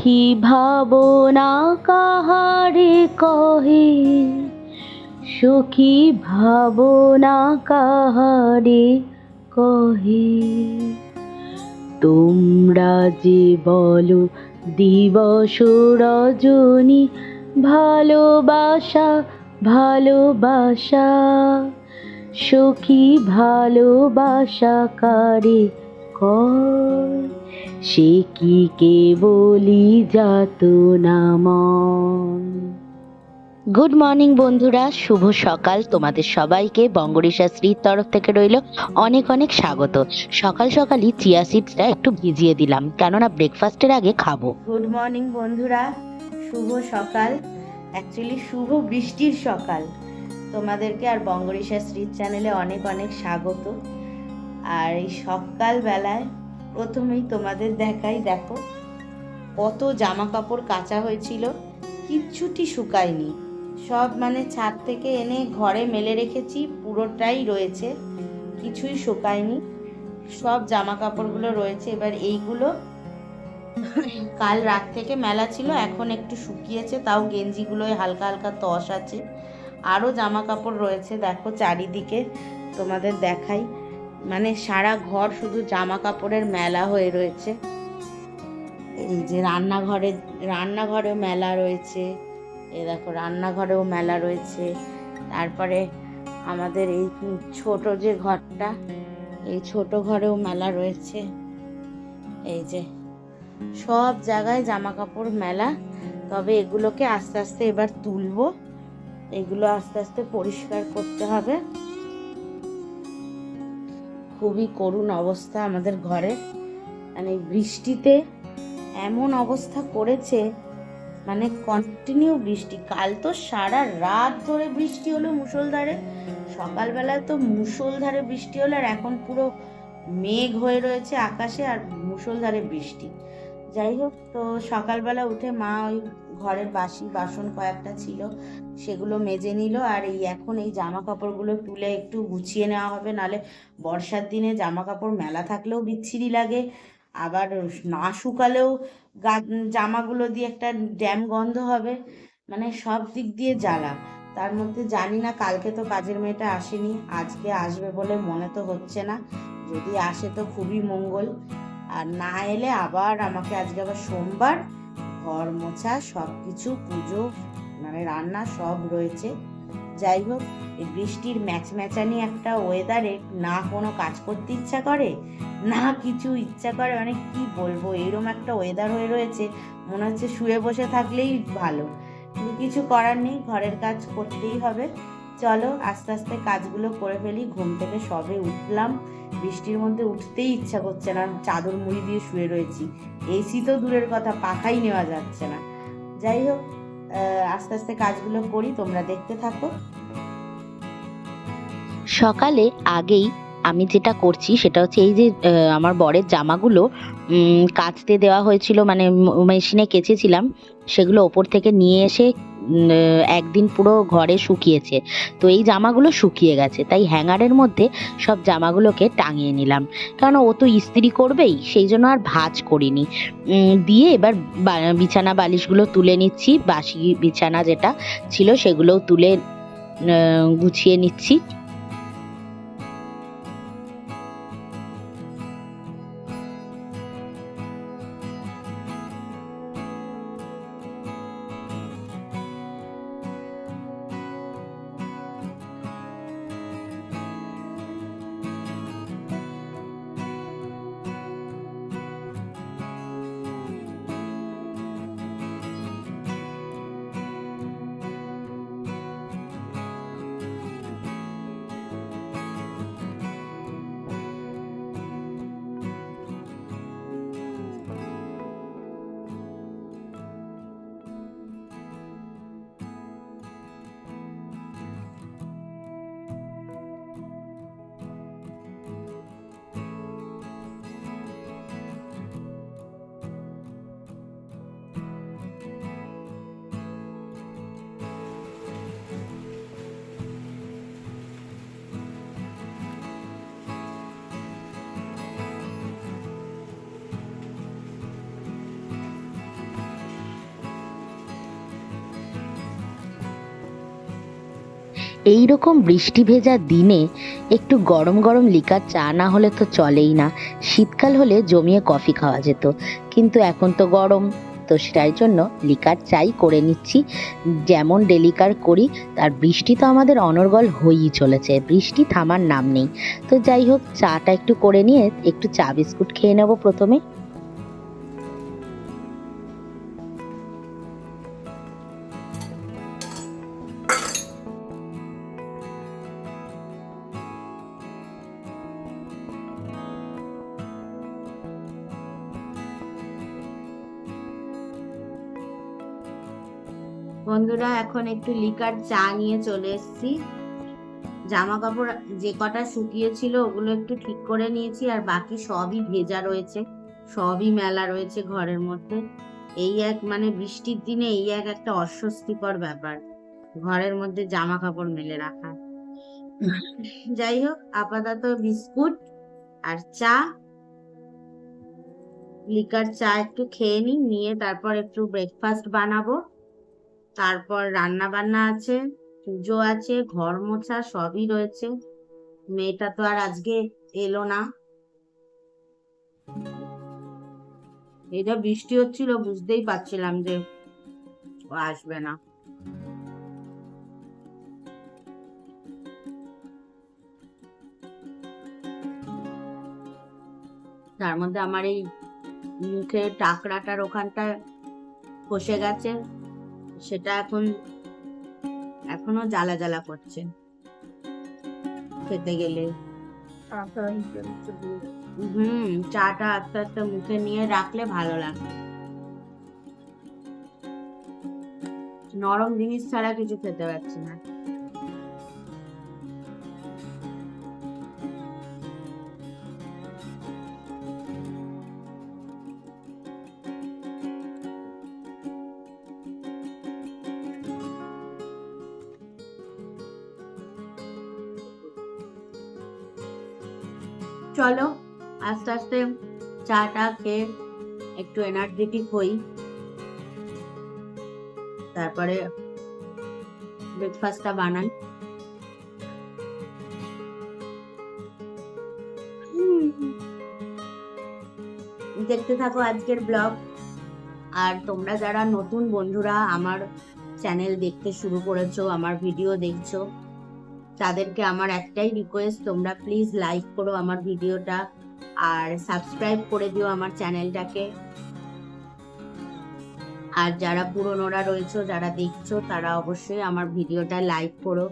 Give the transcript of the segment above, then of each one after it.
সখী ভাবনা কাহারে কহে? সখী ভাবনা কাহারে কহে? তোমরা যে বলো দিবস রজনী, ভালোবাসা ভালোবাসা। সখী ভালোবাসা কারে কয়? সে কি কেবলি যাত নামন গুড মর্নিং বন্ধুরা শুভ সকাল। তোমাদের সবাইকে বঙ্গরিশা শ্রীর তরফ থেকে রইল অনেক অনেক স্বাগত। সকাল সকালই চিয়া সিডসটা একটু ভিজিয়ে দিলাম কেননা ব্রেকফাস্টের আগে খাব। গুড মর্নিং বন্ধুরা শুভ সকাল। অ্যাকচুয়ালি শুভ বৃষ্টির সকাল। তোমাদেরকে আর বঙ্গরিশা স্ট্রিট চ্যানেলে অনেক অনেক স্বাগত। আর এই সকাল বেলায় প্রথমেই তোমাদের দেখাই, দেখো, কত জামা কাপড় কাচা হয়েছিল, কিচ্ছুটি শুকায়নি। সব মানে ছাদ থেকে এনে ঘরে মেলে রেখেছি, পুরোটাই রয়েছে, কিছুই শুকায়নি। সব জামা কাপড়গুলো রয়েছে, এবার এইগুলো কাল রাত থেকে মেলা ছিল, এখন একটু শুকিয়েছে, তাও গেঞ্জিগুলোয় হালকা হালকা তস আছে। আরও জামা কাপড় রয়েছে, দেখো চারিদিকে, তোমাদের দেখাই। মানে সারা ঘর শুধু জামা কাপড়ের মেলা হয়ে রয়েছে। এই যে রান্নাঘরে, রান্নাঘরেও মেলা রয়েছে। এ দেখো, রান্নাঘরেও মেলা রয়েছে। তারপরে আমাদের এই ছোট যে ঘরটা, এই ছোট ঘরেও মেলা রয়েছে। এই যে, সব জায়গায় জামা কাপড় মেলা। তবে এগুলোকে আস্তে আস্তে এবার তুলবো। এগুলো আস্তে আস্তে পরিষ্কার করতে হবে। খুবই করুণ অবস্থা আমাদের ঘরে। মানে বৃষ্টিতে এমন অবস্থা করেছে মানে কন্টিনিউ বৃষ্টি। কাল তো সারা রাত ধরে বৃষ্টি হলো মুসলধারে সকালবেলায় তো মুসলধারে বৃষ্টি হলো আর এখন পুরো মেঘ হয়ে রয়েছে আকাশে আর মুসলধারে বৃষ্টি। যাই হোক তো সকালবেলা উঠে মা ওই ঘরের বাসি, বাসন কয়েকটা ছিল, সেগুলো মেজে নিল, আর এই এখন এই জামা কাপড়গুলো তুলে একটু গুছিয়ে নেওয়া হবে, নালে বর্ষার দিনে জামা কাপড় মেলা থাকলেও বিচ্ছিরি লাগে। আবার না শুকালেও গা, জামাগুলো দিয়ে একটা ড্যাম গন্ধ হবে মানে সব দিক দিয়ে জ্বালা। তার মধ্যে জানি না, কালকে তো কাজের মেয়েটা আসেনি, আজকে আসবে বলে মনে তো হচ্ছে না, যদি আসে তো খুবই মঙ্গল। আর না এলে আবার আমাকে আজকে আবার সোমবার ঘর মোছা সব কিছু পুজো মানে রান্না সব রয়েছে। যাই হোক, এই বৃষ্টির ম্যাচ ম্যাচানি একটা ওয়েদারে না কোনো কাজ করতে ইচ্ছা করে, না কিছু ইচ্ছা করে মানে কি বলব, এরম একটা ওয়েদার হয়ে রয়েছে, মনে হচ্ছে শুয়ে বসে থাকলেই ভালো। কিছু করার নেই, ঘরের কাজ করতেই হবে। চলো আস্তে আস্তে কাজগুলো করে ফেলি, ঘুম থেকে সবে উঠলাম। বৃষ্টির মধ্যে উঠতেই ইচ্ছা করছে না, চাদর মুড়ি দিয়ে শুয়ে রয়েছি। এসি তো দূরের কথা, পাখাই নেওয়া যাচ্ছে না। যাই হোক আস্তে আস্তে কাজগুলো করি, তোমরা দেখতে থাকো। সকালে আগেই আমি যেটা করছি, সেটা হচ্ছে এই যে আমার বরের জামাগুলো কাচতে দেওয়া হয়েছিল মানে মেশিনে কেচেছিলাম, সেগুলো ওপর থেকে নিয়ে এসে একদিন পুরো ঘরে শুকিয়েছে। তো এই জামাগুলো শুকিয়ে গেছে। তাই হ্যাঙ্গারের মধ্যে সব জামাগুলোকে টাঙিয়ে নিলাম। কারণ ও তো ইস্ত্রি করবেই, সেই জন্য আর ভাজ করিনি। দিয়ে এবার বিছানা বালিশগুলো তুলে নিচ্ছি, বাসি বিছানা যেটা ছিল সেগুলোও তুলে গুছিয়ে নিচ্ছি। এই রকম বৃষ্টি ভেজা দিনে একটু গরম গরম লিকার চা না হলে তো চলেই না। শীতকাল হলে জমিয়ে কফি খাওয়া যেত। কিন্তু এখন তো গরম, তো তাই জন্য লিকার চাই করে নিচ্ছি। যেমন ডেলিকার করি, তার বৃষ্টি তো আমাদের অনর্গল হয়েই চলেছে। বৃষ্টি থামার নাম নেই। তো যাই হোক, চাটা একটু করে নিয়ে একটু চা বিস্কুট খেয়ে নেব প্রথমে। বন্ধুরা, এখন একটু লিকার চা নিয়ে চলে এসেছি। জামা কাপড় যে কটা শুকিয়েছিল, ওগুলো একটু ঠিক করে নিয়েছি, আর বাকি সবই ভেজা রয়েছে। সবই মেলা রয়েছে ঘরের মধ্যে। এই এক মানে বৃষ্টির দিনে এই এক একটা অস্বস্তিকর ব্যাপার। ঘরের মধ্যে জামা কাপড় মেলে রাখা। যাই হোক, আপাতত বিস্কুট আর চা। লিকার চা একটু খেয়ে নিই, নিয়ে তারপর একটু ব্রেকফাস্ট বানাবো। তারপর রান্না বান্না আছে, পুজো আছে, ঘর মোছা সবই রয়েছে। মেয়েটা তো আর আজকে এলো না। এটা বৃষ্টি হচ্ছিল, বুঝতেই পারছিলাম যে ও আসবে না। তার মধ্যে আমার এই মুখে টাকরাটার ওখানটা ফসে গেছে। সেটা এখন এখনও জ্বালা জ্বালা করছে। খেতে গেলে। হুম চাটা আস্তে আস্তে মুখে নিয়ে রাখলে ভালো লাগে নরম জিনিস ছাড়া কিছু খেতে পারছি না। আস্তে চাটা খেয়ে একটু এনার্জেটিক হই। তারপরে ব্রেকফাস্টটা বানাই। দেখতে থাকো আজকের ব্লগ আর তোমরা যারা নতুন বন্ধুরা আমার চ্যানেল দেখতে শুরু করেছ, আমার ভিডিও দেখছ, তাদেরকে আমার একটাই রিকোয়েস্ট তোমরা প্লিজ লাইক করো আমার ভিডিওটা আর সাবস্ক্রাইব করে দিও আমার চ্যানেলটাকে। আর যারা পুরনোরা রয়েছে, যারা দেখছ, তারা অবশ্যই আমার ভিডিওটা লাইক করো।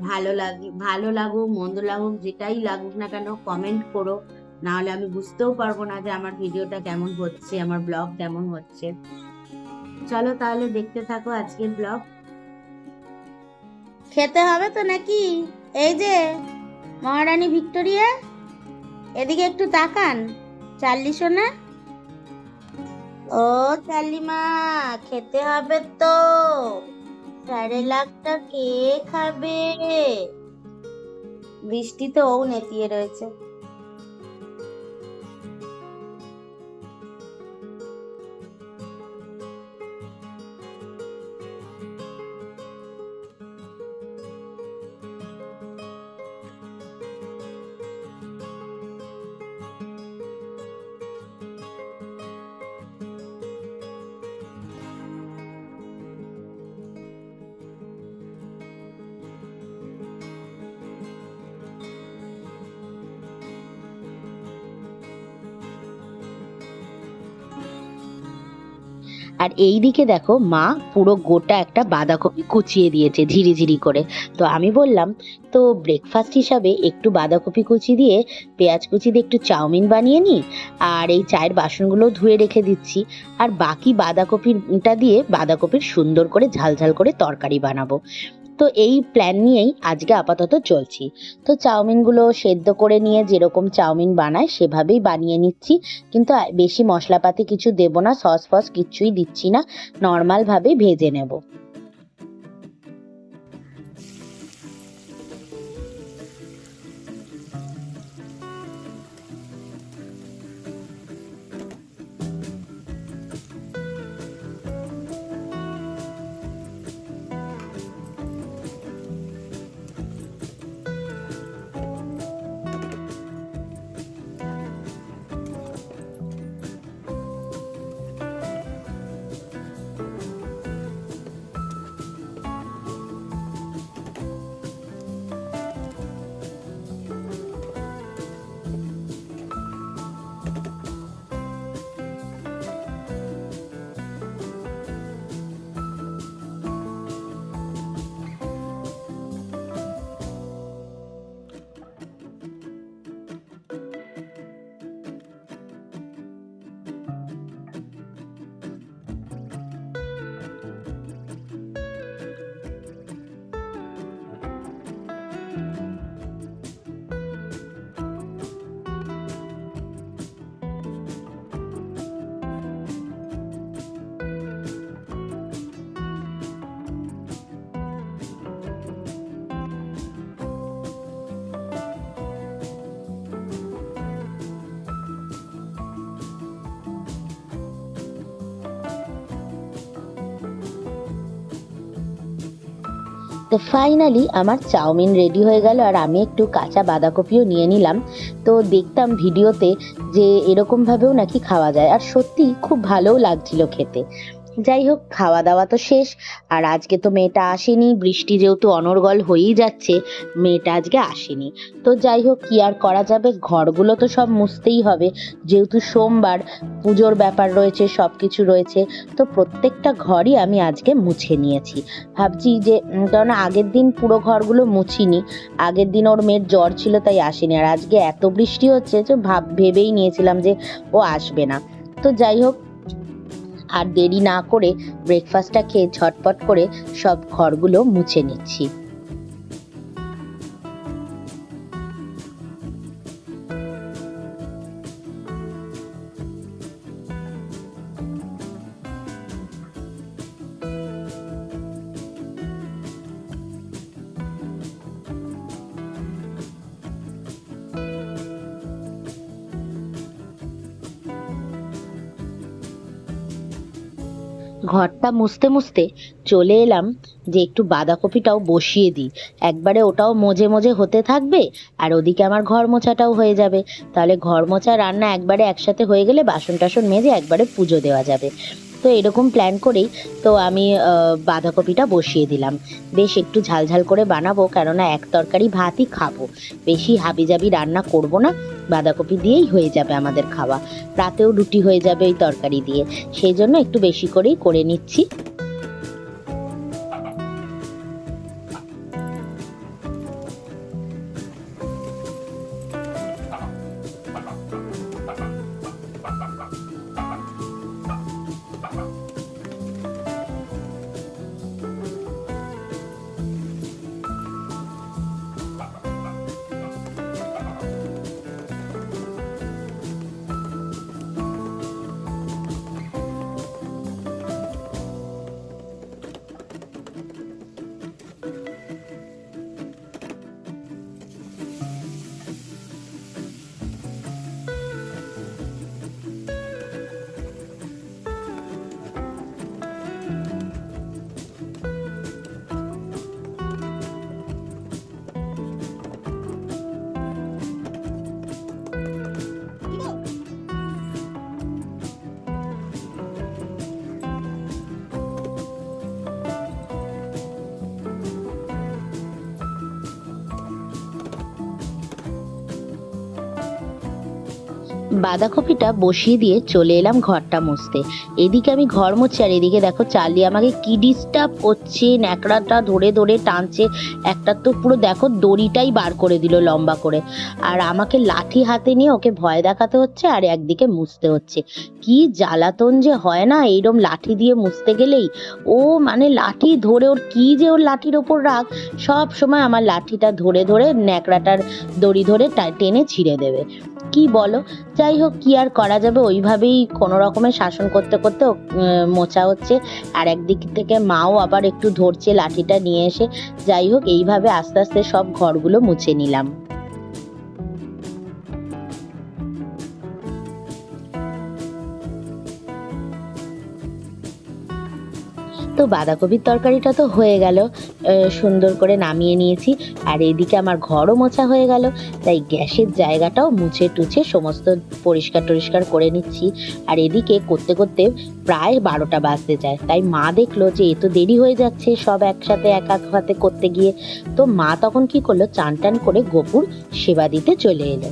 ভালো লাগে, ভালো লাগুক, মন্দ লাগুক, যেটাই লাগুক না কেন কমেন্ট করো। নাহলে আমি বুঝতেও পারব না যে আমার ভিডিওটা কেমন হচ্ছে, আমার ব্লগ কেমন হচ্ছে। চলো তাহলে দেখতে থাকো আজকের ব্লগ খেতে হবে তো নাকি? এই যে, মহারানী ভিক্টোরিয়া? এদিকে একটু তাকান। চাল্লি সোনা? ও চালিমা খেতে হবে তো। সাড়ে লাখটা কে খাবে? বৃষ্টি তো ও নেতিয়ে রয়েছে। আর এই দিকে দেখো মা পুরো গোটা একটা বাঁধাকপি কুচিয়ে দিয়েছে ঝিরি ঝিরি করে। তো আমি বললাম, তো ব্রেকফাস্ট হিসাবে একটু বাঁধাকপি কুচি দিয়ে পেঁয়াজ কুচি দিয়ে একটু চাউমিন বানিয়ে নিই আর এই চায়ের বাসনগুলো ধুয়ে রেখে দিচ্ছি। আর বাকি বাঁধাকপিটা দিয়ে বাঁধাকপির সুন্দর করে ঝালঝাল করে তরকারি বানাবো। তো এই প্ল্যান নিয়েই আজকে আপাতত চলছি। তো চাউমিনগুলো সেদ্ধ করে নিয়ে যেরকম চাউমিন বানায় সেভাবেই বানিয়ে নিচ্ছি। কিন্তু বেশি মশলাপাতি কিছু দেবো না, সস ফস কিছুই দিচ্ছি না। নর্মালভাবেই ভেজে নেব। তো ফাইনালি আমার চাউমিন রেডি হয়ে গেল আর আমি একটু কাঁচা বাঁধাকপিও নিয়ে নিলাম। তো দেখতাম ভিডিওতে যে এরকমভাবেও নাকি খাওয়া যায়। আর সত্যি খুব ভালোও লাগছিল খেতে। যাই হোক খাওয়া দাওয়া তো শেষ। আর আজকে তো মেয়েটা আসেনি, বৃষ্টি যেহেতু অনর্গল হয়েই যাচ্ছে, মেয়েটা আজকে আসেনি। তো যাই হোক, কি আর করা যাবে? ঘরগুলো তো সব মুছতেই হবে। যেহেতু সোমবার, পুজোর ব্যাপার রয়েছে সব কিছু রয়েছে, তো প্রত্যেকটা ঘরই আমি আজকে মুছে নিয়েছি। ভাবছি যে কারণ আগের দিন পুরো ঘরগুলো মুছিনি। আগের দিন ওর মেয়ের জ্বর ছিল, তাই আসেনি। আর আজকে এত বৃষ্টি হচ্ছে যে, ভাব, ভেবেই নিয়েছিলাম যে, ও আসবে না। তো যাই হোক আর দেরি না করে ব্রেকফাস্টটা খেয়ে ঝটপট করে সব ঘরগুলো মুছে নিচ্ছি। ঘরটা মুছতে মুছতে চলে এলাম যে একটু বাঁধাকপিটাও বসিয়ে দিই। একবারে ওটাও মজে মজে হতে থাকবে আর ওদিকে আমার ঘর মোছাটাও হয়ে যাবে। তাহলে ঘর মোছা রান্না একবারে একসাথে হয়ে গেলে বাসন টাসন মেজে একবারে পুজো দেওয়া যাবে। তো এরকম প্ল্যান করেই তো আমি বাঁধাকপিটা বসিয়ে দিলাম। বেশ একটু ঝালঝাল করে বানাবো কেননা এক তরকারি ভাতই খাব। বেশি হাবিজাবি রান্না করব না। বাঁধাকপি দিয়েই হয়ে যাবে আমাদের খাওয়া। রাতেও রুটি হয়ে যাবে ওই তরকারি দিয়ে। সেই জন্য একটু বেশি করেই করে নিচ্ছি। বাঁধাকপিটা বসিয়ে দিয়ে চলে এলাম ঘরটা মুছতে। এদিকে আমি ঘর মুছছি আর এদিকে দেখো চার্লি আমাকে কি ডিস্টার্ব করছে, ন্যাকড়াটা ধরে ধরে টানছে। একটা তো পুরো দেখো দড়িটাই বার করে দিল লম্বা করে। আর আমাকে লাঠি হাতে নিয়ে ওকে ভয় দেখাতে হচ্ছে আর একদিকে মুছতে হচ্ছে। কি জ্বালাতন যে হয় না এইরকম লাঠি দিয়ে মুছতে গেলেই। ও মানে লাঠি ধরে ওর কি যে ওর লাঠির ওপর রাখ সব সময় আমার লাঠিটা ধরে ধরে ন্যাকড়াটার দড়ি ধরে টেনে ছিঁড়ে দেবে। কি বলো? যাই হোক, কি আর করা যাবে? ওইভাবেই কোনো রকমের শাসন করতে করতে মোচা হচ্ছে। আর একদিক থেকে মাও আবার একটু ধরছে, লাঠিটা নিয়ে এসে। যাই হোক, এইভাবে আস্তে আস্তে সব ঘরগুলো মুছে নিলাম। তো বাঁধাকপির তরকারিটা তো হয়ে গেল। সুন্দর করে নামিয়ে নিয়েছি। আর এদিকে আমার ঘরও মোছা হয়ে গেল। তাই গ্যাসের জায়গাটাও মুছে টুছে সমস্ত পরিষ্কার টরিষ্কার করে নিচ্ছি। আর এদিকে করতে করতে প্রায় বারোটা বাজতে যায়। তাই মা দেখল যে এ তো দেরি হয়ে যাচ্ছে সব একসাথে এক এক হাতে করতে গিয়ে। তো মা তখন কি করল? চান টান করে গোপুর সেবা দিতে চলে এলো।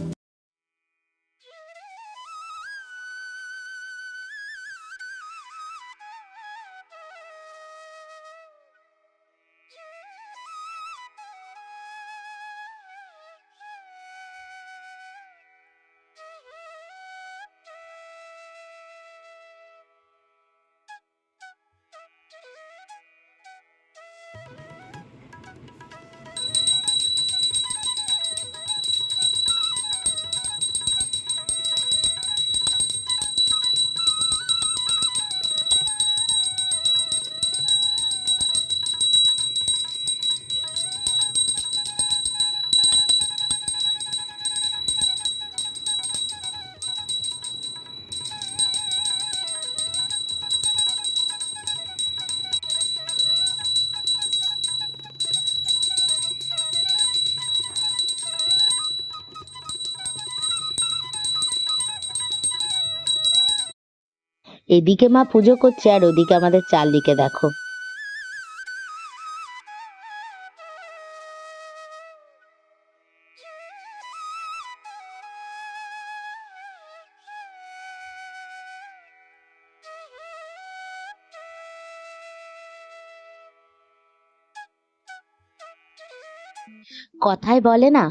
এদিকে মা পুজো করছে আর ওদিকে আমাদের চারদিকে দেখো। কথায় বলে না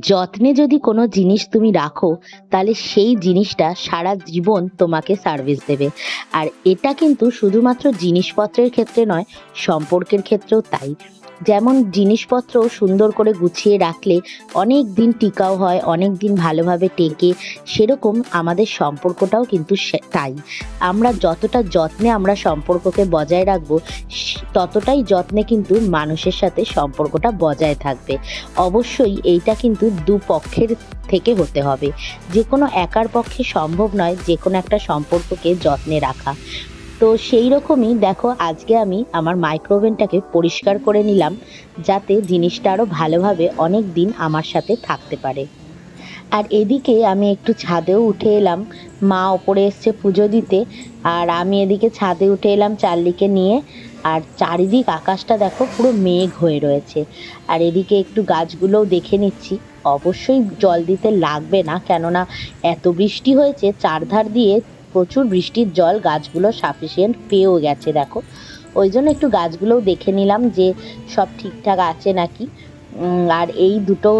যত্নে যদি কোনো জিনিস তুমি রাখো, তাহলে সেই জিনিসটা সারা জীবন তোমাকে সার্ভিস দেবে। আর এটা কিন্তু শুধুমাত্র জিনিসপত্রের ক্ষেত্রে নয়, সম্পর্কের ক্ষেত্রেও তাই। যেমন জিনিসপত্র সুন্দর করে গুছিয়ে রাখলে অনেক দিন টিকাও হয়, অনেক দিন ভালোভাবে টেকে, সেরকম আমাদের সম্পর্কটাও কিন্তু তাই। আমরা যতটা যত্নে আমরা সম্পর্ককে বজায় রাখব ততটাই যত্নে কিন্তু মানুষের সাথে সম্পর্কটা বজায় থাকবে। অবশ্যই এইটা কিন্তু দুপক্ষের থেকে হতে হবে। যে কোনো একার পক্ষে সম্ভব নয় যে কোনো একটা সম্পর্ককে যত্নে রাখা। তো সেই রকমই দেখো, আজকে আমি আমার মাইক্রোওভেনটাকে পরিষ্কার করে নিলাম, যাতে জিনিসটা আরও ভালোভাবে অনেক দিন আমার সাথে থাকতে পারে। আর এদিকে আমি একটু ছাদেও উঠে এলাম, মা ওপরে এসছে পুজো দিতে, আর আমি এদিকে ছাদে উঠে এলাম চার্লিকে নিয়ে, আর চারিদিক আকাশটা দেখো পুরো মেঘ হয়ে রয়েছে। আর এদিকে একটু গাছগুলোও দেখে নিচ্ছি, অবশ্যই জল দিতে লাগবে না, কেননা এত বৃষ্টি হয়েছে, চারধার দিয়ে প্রচুর বৃষ্টির জল গাছগুলো সাফিসিয়েন্ট পেয়েও গেছে, দেখো। ওই জন্য একটু গাছগুলোও দেখে নিলাম যে সব ঠিকঠাক আছে নাকি। আর এই দুটো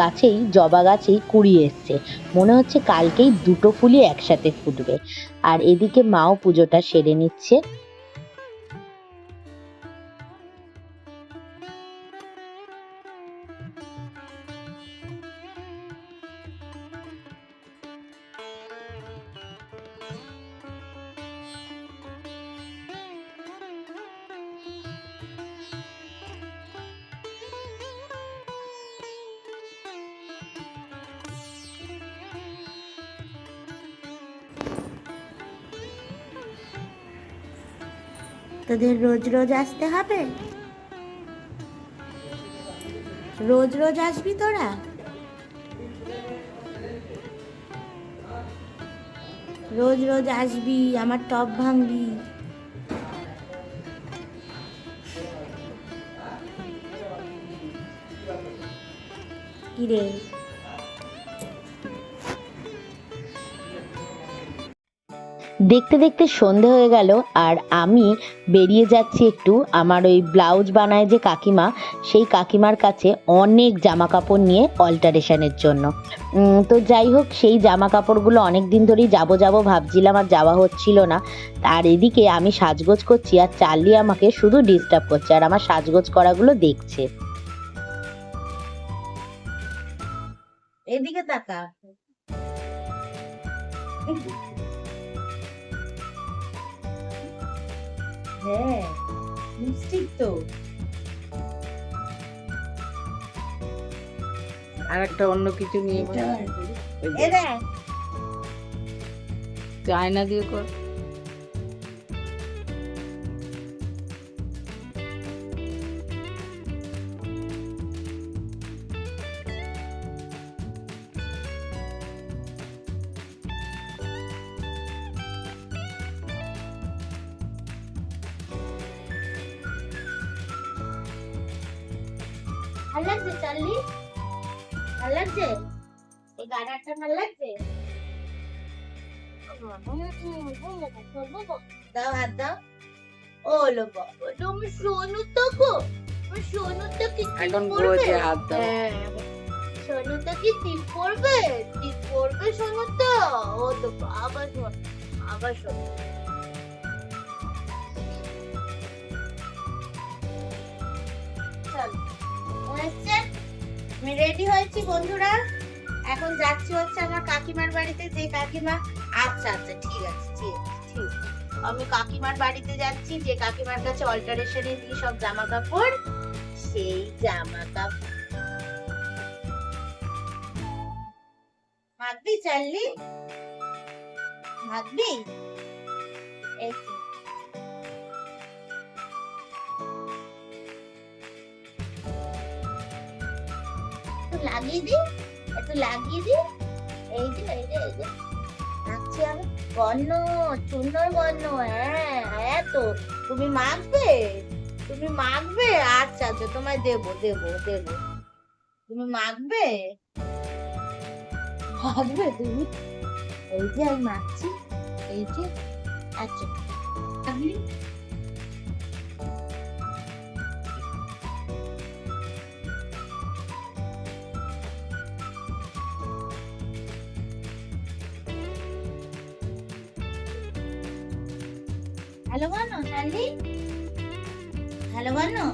গাছেই, জবা গাছেই কুড়ি এসছে। মনে হচ্ছে কালকেই দুটো ফুলই একসাথে ফুটবে। আর এদিকে মাও পুজোটা সেরে নিচ্ছে। তোদের রোজ রোজ আসতে হবে? রোজ রোজ আসবি তোরা? রোজ রোজ আসবি, আমার টপ ভাঙবি। কিরে? দেখতে দেখতে সন্ধে হয়ে গেল আর আমি বেরিয়ে যাচ্ছি একটু। আমার ওই ব্লাউজ বানায় যে কাকিমা, সেই কাকিমার কাছে অনেক জামা কাপড় নিয়ে অল্টারেশনের জন্য। তো যাই হোক, সেই জামা কাপড়গুলো অনেক দিন ধরেই যাব যাব ভাবছিলাম, আর যাওয়া হচ্ছিল না। আর এদিকে আমি সাজগোজ করছি আর চার্লি আমাকে শুধু ডিস্টার্ব করছে আর আমার সাজগোজ করাগুলো দেখছে। এদিকে তাকা। হ্যাঁ লিপস্টিক তো। আর একটা অন্য কিছু নিয়ে বল। এ দেখ। আয়না দিয়ে কর। ভালো লাগছে? এই গাড়াটা ভালো লাগছে? দাও হাত দাও। ও লো বাবা তুমি সোনু তো গো সোনু তো কি এখন? বলছে হাত দাও। হ্যাঁ, সোনু তো কি টিপ পড়বে? টিপ পড়বে সোনু তো? ও তো বাবা শোন আবার শোন চল হচ্ছে? আমি রেডি হয়েছি, বন্ধুরা। এখন যাচ্ছি হচ্ছে আমার কাকিমার বাড়িতে। যে কাকিমা আচ্ছা আচ্ছা ঠিক আছে, ঠিক ঠিক আমি কাকিমার বাড়িতে যাচ্ছি, যে কাকিমার কাছে অল্টারেশনে দিই সব জামা কাপড় সেই জামা কাপড় মাখবি চাললি মাখবি এই লাগিয়ে দি একটু লাগিয়ে দি এই যে এই যে এই যে। মাখছি আমি। বর্ণ সুন্দর বর্ণ হ্যাঁ হ্যাঁ তো। তুমি মাখবে? তুমি মাখবে? আচ্ছা আচ্ছা তোমায় দেবো দেবো দেবো। তুমি মাখবে? মাখবে তুমি? এই যে, আমি মাখছি। এই যে আচ্ছা। হ্যালো বানো শালি হ্যালো বানো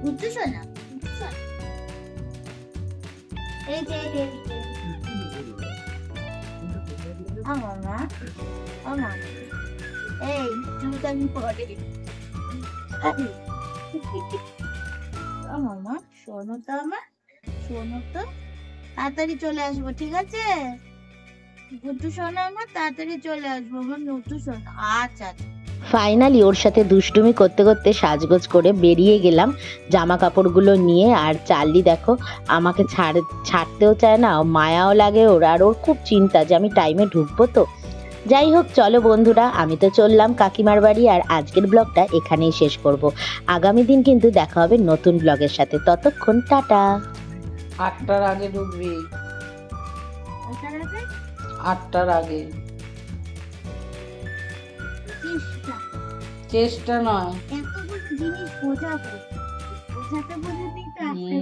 বুঝছ শোনা এই মা এই আমি পরে আমার তো আমার শোনো তো তাড়াতাড়ি চলে আসব ঠিক আছে গুড্ডু শোনো আমার তাড়াতাড়ি চলে আসব আমার নটু শোনো আচ্ছা আচ্ছা। ফাইনালি ওর সাথে দুষ্টুমি করতে করতে সাজগোজ করে বেরিয়ে গেলাম জামা কাপড়গুলো নিয়ে। আর চার্লি দেখো আমাকে ছাড় ছাড়তেও চায় না মায়াও লাগে ওর। আর ওর খুব চিন্তা যে আমি টাইমে ঢুকবো তো। যাই হোক চলো বন্ধুরা আমি তো চললাম কাকিমার বাড়ি আর আজকের ব্লগটা এখানেই শেষ করব। আগামী দিন কিন্তু দেখা হবে নতুন ব্লগের সাথে। ততক্ষণ টাটা। আটটার আগে ঢুকবি। আটটার আগে চেষ্টা নয় জিনিস বোঝাবো বোঝাতে বোঝাতেই তো আসতে